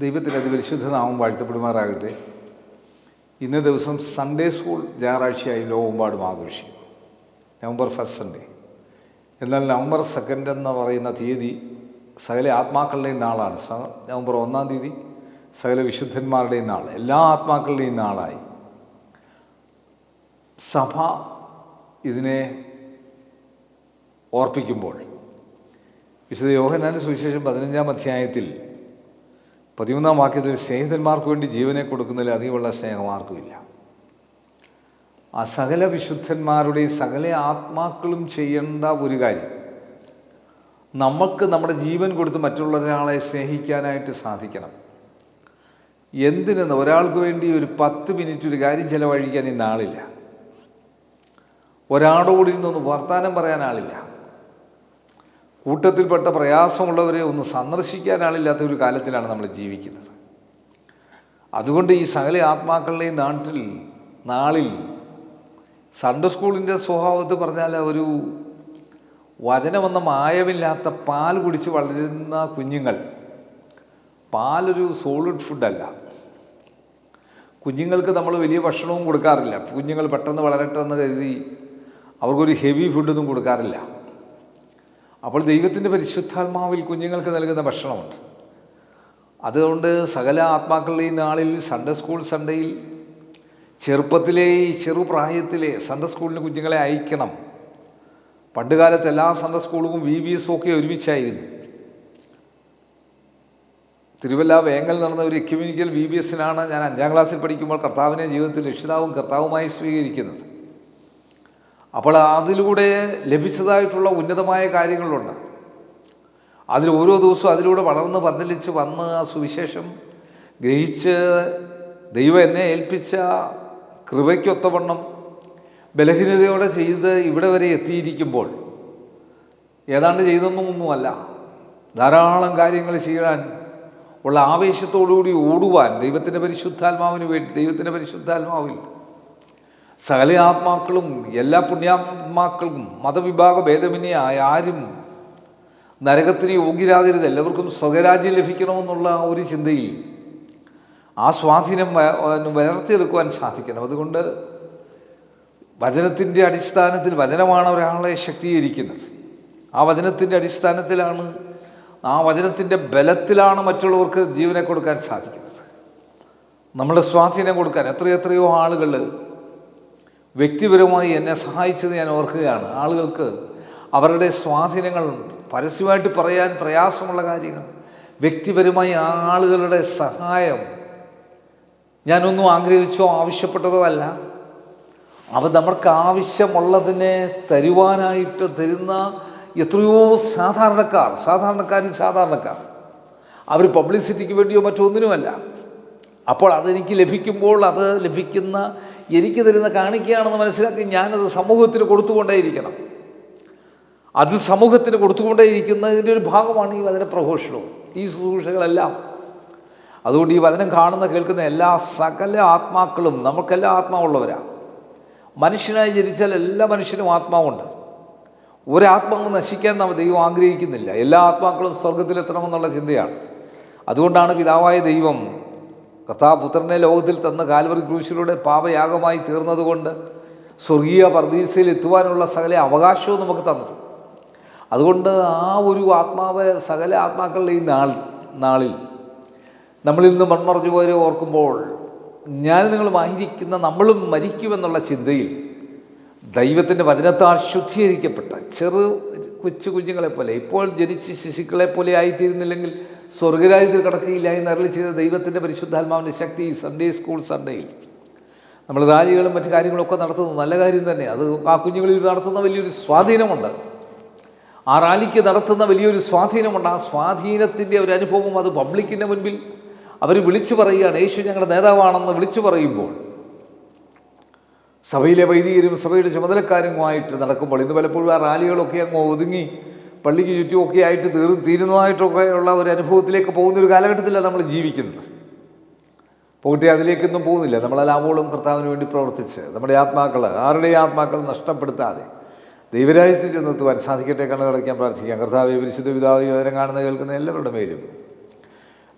ദൈവത്തിന്റെ അതിപരിശുദ്ധ നാമം വാഴ്ത്തപ്പെടുമാറാകട്ടെ. ഇന്ന് ദിവസം സൺഡേ സ്കൂൾ ഞായറാഴ്ചയായി ലോകമെമ്പാടും ആഘോഷിക്കും. നവംബർ ഫസ്റ്റ് സൺഡേ എന്നാൽ നവംബർ സെക്കൻഡ് എന്ന് പറയുന്ന തീയതി സകല ആത്മാക്കളുടെയും നാളാണ്. നവംബർ ഒന്നാം തീയതി സകല വിശുദ്ധന്മാരുടെയും നാൾ. എല്ലാ ആത്മാക്കളുടെയും നാളായി. സഭ ഇതിനെ ഓർപ്പിക്കുമ്പോൾ വിശുദ്ധ യോഹനാന്റെ സുവിശേഷം പതിനഞ്ചാം അധ്യായത്തിൽ പതിമൂന്നാം വാക്യത്തിൽ സ്നേഹിതന്മാർക്ക് വേണ്ടി ജീവനെ കൊടുക്കുന്നതിൽ അധികമുള്ള സ്നേഹം ആർക്കുമില്ല ആ സകല വിശുദ്ധന്മാരുടെ സകല ആത്മാക്കളും ചെയ്യേണ്ട ഒരു കാര്യം നമുക്ക് നമ്മുടെ ജീവൻ കൊടുത്ത് മറ്റുള്ള ഒരാളെ സ്നേഹിക്കാനായിട്ട് സാധിക്കണം. എന്തിനെന്ന് ഒരാൾക്ക് വേണ്ടി ഒരു പത്ത് മിനിറ്റ് ഒരു കാര്യം ചിലവഴിക്കാൻ ഇന്ന് ആളില്ല. ഒരാളോട് ഇരുന്നൊന്ന് വർത്തമാനം പറയാൻ ആളില്ല. കൂട്ടത്തിൽപ്പെട്ട പ്രയാസമുള്ളവരെ ഒന്ന് സന്ദർശിക്കാൻ ആളില്ലാത്ത ഒരു കാലത്തിലാണ് നമ്മൾ ജീവിക്കുന്നത്. അതുകൊണ്ട് ഈ സകല ആത്മാക്കളുടെയും നാട്ടിൽ നാളിൽ സൺഡേ സ്കൂളിന്റെ സ്വഭാവത്തിൽ പറഞ്ഞാൽ ഒരു വചനമെന്ന മായമില്ലാത്ത പാൽ കുടിച്ച് വളരുന്ന കുഞ്ഞുങ്ങൾ. പാലൊരു സോളിഡ് ഫുഡല്ല കുഞ്ഞുങ്ങൾക്ക് നമ്മൾ വലിയ ഭക്ഷണവും കൊടുക്കാറില്ല. കുഞ്ഞുങ്ങൾ പെട്ടെന്ന് വളരട്ടെ എന്ന് കരുതി അവർക്കൊരു ഹെവി ഫുഡൊന്നും കൊടുക്കാറില്ല. അപ്പോൾ ദൈവത്തിന്റെ പരിശുദ്ധാത്മാവിൽ കുഞ്ഞുങ്ങൾക്ക് നൽകുന്ന ഭക്ഷണമുണ്ട്. അതുകൊണ്ട് സകല ആത്മാക്കളുടെയും നാളിൽ സൺഡേ സ്കൂൾ സൺഡേയിൽ ചെറുപ്പത്തിലെ ഈ ചെറുപ്രായത്തിലെ സൺഡേ സ്കൂളിന് കുഞ്ഞുങ്ങളെ അയക്കണം. പണ്ടുകാലത്ത് എല്ലാ സൺഡേ സ്കൂളുകളും വി വി എസും ഒക്കെ ഒരുമിച്ചായിരുന്നു. തിരുവല്ല വേങ്ങൽ നടന്ന ഒരു എക്യുമിനിക്കൽ വി ബി എസിനാണ് ഞാൻ അഞ്ചാം ക്ലാസ്സിൽ പഠിക്കുമ്പോൾ കർത്താവിനെ ജീവിതത്തിൽ രക്ഷിതാവും കർത്താവുമായി സ്വീകരിക്കുന്നത്. അപ്പോൾ അതിലൂടെ ലഭിച്ചതായിട്ടുള്ള ഉന്നതമായ കാര്യങ്ങളുണ്ട്. അതിൽ ഓരോ ദിവസവും അതിലൂടെ വളർന്ന് പന്തലിച്ച് വന്ന് ആ സുവിശേഷം ഗ്രഹിച്ച് ദൈവം എന്നെ ഏൽപ്പിച്ച കൃപയ്ക്കൊത്തവണ്ണം ബലഹീനതയോടെ ചെയ്ത് ഇവിടെ വരെ എത്തിയിരിക്കുമ്പോൾ ഏതാണ്ട് ചെയ്തൊന്നുമൊന്നുമല്ല. ധാരാളം കാര്യങ്ങൾ ചെയ്യാൻ ഉള്ള ആവേശത്തോടുകൂടി ഓടുവാൻ ദൈവത്തിന്റെ പരിശുദ്ധാത്മാവിന് വേണ്ടി ദൈവത്തിന്റെ പരിശുദ്ധാത്മാവിൽ സകല ആത്മാക്കളും എല്ലാ പുണ്യാത്മാക്കൾക്കും മതവിഭാഗ ഭേദമന്യേ ആരും നരകത്തിന് യോഗ്യരാകരുത്. എല്ലാവർക്കും സ്വകരാജ്യം ലഭിക്കണമെന്നുള്ള ഒരു ചിന്തയിൽ ആ സ്വാധീനം വളർത്തിയെടുക്കുവാൻ സാധിക്കണം. അതുകൊണ്ട് വചനത്തിന്റെ അടിസ്ഥാനത്തിൽ വചനമാണ് ഒരാളെ ശക്തീകരിക്കുന്നത്. ആ വചനത്തിന്റെ അടിസ്ഥാനത്തിലാണ് ആ വചനത്തിന്റെ ബലത്തിലാണ് മറ്റുള്ളവർക്ക് ജീവനെ കൊടുക്കാൻ സാധിക്കുന്നത്. നമ്മുടെ സ്വാധീനം കൊടുക്കാൻ എത്രയെത്രയോ ആളുകൾ വ്യക്തിപരമായി എന്നെ സഹായിച്ചത് ഞാൻ ഓർക്കുകയാണ്. ആളുകൾക്ക് അവരുടെ സ്വാധീനങ്ങൾ പരസ്യമായിട്ട് പറയാൻ പ്രയാസമുള്ള കാര്യങ്ങൾ വ്യക്തിപരമായി ആളുകളുടെ സഹായം ഞാനൊന്നും ആഗ്രഹിച്ചോ ആവശ്യപ്പെട്ടതോ അല്ല. അവ നമ്മൾക്ക് ആവശ്യമുള്ളതിനെ തരുവാനായിട്ട് തരുന്ന എത്രയോ സാധാരണക്കാർ സാധാരണക്കാരും സാധാരണക്കാർ. അവർ പബ്ലിസിറ്റിക്ക് വേണ്ടിയോ മറ്റൊന്നിനുമല്ല അപ്പോൾ അതെനിക്ക് ലഭിക്കുമ്പോൾ അത് ലഭിക്കുന്ന എനിക്ക് തരുന്ന കാണിക്കുകയാണെന്ന് മനസ്സിലാക്കി ഞാനത് സമൂഹത്തിന് കൊടുത്തുകൊണ്ടേയിരിക്കണം. അത് സമൂഹത്തിന് കൊടുത്തുകൊണ്ടേയിരിക്കുന്നതിന്റെ ഒരു ഭാഗമാണ് ഈ വചന പ്രഘോഷണവും ഈ ശുശ്രൂഷകളെല്ലാം. അതുകൊണ്ട് ഈ വചനം കാണുന്ന കേൾക്കുന്ന എല്ലാ സകല ആത്മാക്കളും നമുക്കെല്ലാം ആത്മാവുള്ളവരാണ് മനുഷ്യനായി ജനിച്ചാൽ എല്ലാ മനുഷ്യനും ആത്മാവുണ്ട്. ഒരാത്മാവ് നശിക്കാൻ നാം ദൈവം ആഗ്രഹിക്കുന്നില്ല. എല്ലാ ആത്മാക്കളും സ്വർഗത്തിലെത്തണമെന്നുള്ള ചിന്തയാണ്. അതുകൊണ്ടാണ് പിതാവായ ദൈവം കഥാപുത്രനെ ലോകത്തിൽ തന്ന കാൽവറി ക്രൂശിലൂടെ പാപയാഗമായി തീർന്നതുകൊണ്ട് സ്വർഗീയ പർദീസയിൽ എത്തുവാനുള്ള സകല അവകാശവും നമുക്ക് തന്നത്. അതുകൊണ്ട് ആ ഒരു ആത്മാവ് സകല ആത്മാക്കളുടെ ഈ നാൾ നാളിൽ നമ്മളിൽ നിന്ന് മൺമറഞ്ഞു പോരെ ഓർക്കുമ്പോൾ ഞാൻ നിങ്ങൾ ആയിരിക്കുന്ന നമ്മളും മരിക്കുമെന്നുള്ള ചിന്തയിൽ ദൈവത്തിന്റെ വചനത്താൽ ശുദ്ധീകരിക്കപ്പെട്ട ചെറു കൊച്ചു കുഞ്ഞുങ്ങളെപ്പോലെ ഇപ്പോൾ ജനിച്ച ശിശുക്കളെപ്പോലെ ആയിത്തീരുന്നില്ലെങ്കിൽ സ്വർഗരാജ്യത്തിൽ കിടക്കുകയില്ല എന്ന് അരളി ചെയ്ത ദൈവത്തിന്റെ പരിശുദ്ധാത്മാവിന്റെ ശക്തി സൺഡേ സ്കൂൾ സൺഡേയിൽ നമ്മൾ റാലികളും മറ്റു കാര്യങ്ങളൊക്കെ നടത്തുന്നത് നല്ല കാര്യം തന്നെ. അത് ആ കുഞ്ഞുങ്ങളിൽ നടത്തുന്ന വലിയൊരു സ്വാധീനമുണ്ട്. ആ റാലിക്ക് നടത്തുന്ന വലിയൊരു സ്വാധീനമുണ്ട്. ആ സ്വാധീനത്തിന്റെ ഒരു അനുഭവം അത് പബ്ലിക്കിന്റെ മുൻപിൽ അവർ വിളിച്ചു പറയുകയാണ്. യേശു ഞങ്ങളുടെ നേതാവാണെന്ന് വിളിച്ചു പറയുമ്പോൾ സഭയിലെ വൈദികരും സഭയുടെ ചുമതലക്കാരുമായിട്ട് നടക്കുമ്പോൾ ഇന്ന് പലപ്പോഴും ആ റാലികളൊക്കെ അങ്ങ് ഒതുങ്ങി പള്ളിക്ക് ചുറ്റുമൊക്കെ ആയിട്ട് തീർ തീരുന്നതായിട്ടൊക്കെ ഉള്ള ഒരു അനുഭവത്തിലേക്ക് പോകുന്ന ഒരു കാലഘട്ടത്തിലാണ് നമ്മൾ ജീവിക്കുന്നത്. പോകട്ടെ അതിലേക്കൊന്നും പോകുന്നില്ല. നമ്മളെല്ലാവോളം കർത്താവിന് വേണ്ടി പ്രവർത്തിച്ച് നമ്മുടെ ആത്മാക്കൾ ആരുടെയും ആത്മാക്കൾ നഷ്ടപ്പെടുത്താതെ ദൈവരാജ്യത്തിൽ ചെന്നെത്തുവാൻ സാധിക്കട്ടെ കണ്ണു കളിക്കാൻ പ്രാർത്ഥിക്കാം. കർത്താവ് പരിശുദ്ധ പിതാവ് വിവരം കാണുന്ന കേൾക്കുന്ന എല്ലാവരുടെ മേലും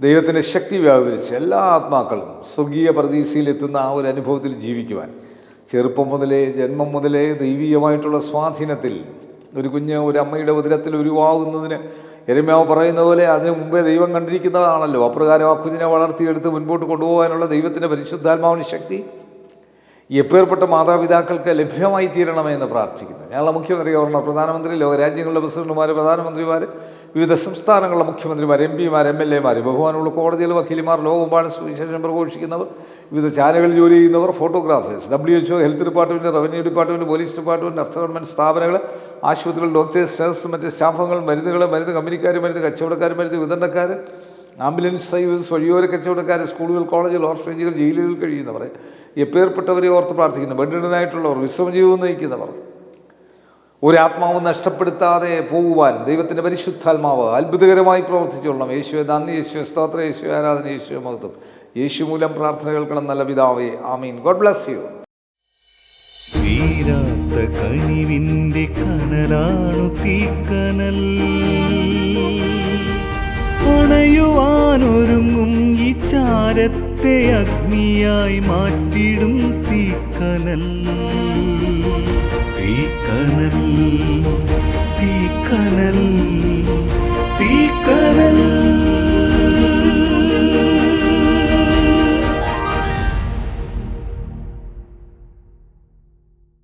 ദൈവത്തിന്റെ ശക്തി വ്യാപരിച്ച് എല്ലാ ആത്മാക്കളും സ്വർഗീയ പ്രതീക്ഷയിലെത്തുന്ന ആ ഒരു അനുഭവത്തിൽ ജീവിക്കുവാൻ ചെറുപ്പം മുതലേ ജന്മം മുതലേ ദൈവീയമായിട്ടുള്ള സ്വാധീനത്തിൽ ഒരു കുഞ്ഞ് ഒരു അമ്മയുടെ ഉദരത്തിൽ ഉരുവാകുന്നതിന് എരുമ്യാവ് പറയുന്ന പോലെ അതിനു മുമ്പേ ദൈവം കണ്ടിരിക്കുന്നതാണല്ലോ. അപ്രകാരം ആ കുഞ്ഞിനെ വളർത്തിയെടുത്ത് മുൻപോട്ട് കൊണ്ടുപോകാനുള്ള ദൈവത്തിന്റെ പരിശുദ്ധാത്മാവിന് ശക്തി എപ്പേർപ്പെട്ട മാതാപിതാക്കൾക്ക് ലഭ്യമായി തീരണമെന്ന് പ്രാർത്ഥിക്കുന്നു. ഞങ്ങളുടെ മുഖ്യമന്ത്രി ഗവർണർ പ്രധാനമന്ത്രി ലോകരാജ്യങ്ങളുടെ പ്രസിഡന്റുമാർ പ്രധാനമന്ത്രിമാർ വിവിധ സംസ്ഥാനങ്ങളിലെ മുഖ്യമന്ത്രിമാർ എം പിമാർ എം എൽ എമാർ ബഹുമാനമുള്ള കോടതികൾ വക്കീലിമാർ ലോകമെമ്പാടും സുവിശേഷം പ്രഘോഷിക്കുന്നവർ വിവിധ ചാനലുകളിൽ ജോലി ചെയ്യുന്നവർ photographers W H O health department revenue department police department അർത്ഥ ഗവൺമെന്റ് സ്ഥാപനങ്ങൾ ആശുപത്രികൾ ഡോക്ടേഴ്സ് നഴ്സ് മറ്റ് സ്റ്റാഫുകൾ മരുന്നുകൾ മരുന്ന് കമ്പനിക്കാർ മരുന്ന് കച്ചവടക്കാർ മരുന്ന് വിതരണക്കാർ ആംബുലൻസ് സർവീസ് വഴിയോര കച്ചവടക്കാർ സ്കൂളുകൾ കോളേജുകൾ ഓർഫനേജുകൾ ജയിലുകളിൽ കഴിയുന്നവർ എപ്പേർപ്പെട്ടവരെ ഓർത്ത് പ്രാർത്ഥിക്കുന്നു ബെഡിഡനായിട്ടുള്ളവർ വിശ്രമജീവൻ നയിക്കുന്നവർ ഒരാത്മാവ് നഷ്ടപ്പെടുത്താതെ പോകുവാൻ ദൈവത്തിന്റെ പരിശുദ്ധാത്മാവ് അത്ഭുതകരമായി പ്രവർത്തിച്ചോളണം യേശുവെ നന്ദി യേശുവെ സ്തോത്ര യേശു ആരാധന യേശുവെ മഹത്വം. യേശു മൂലം പ്രാർത്ഥന കേൾക്കണം നല്ല പിതാവേ. ആമീൻ. God bless you. തീരാത്ത കനിവിന്റെ കനലാണു തീക്കനൽ. അണയുവാനൊരുങ്ങും ഈ ചാരത്തെ അഗ്നിയായി മാറ്റിടും തീക്കനൽ. തീക്കനൽ തീക്കനൽ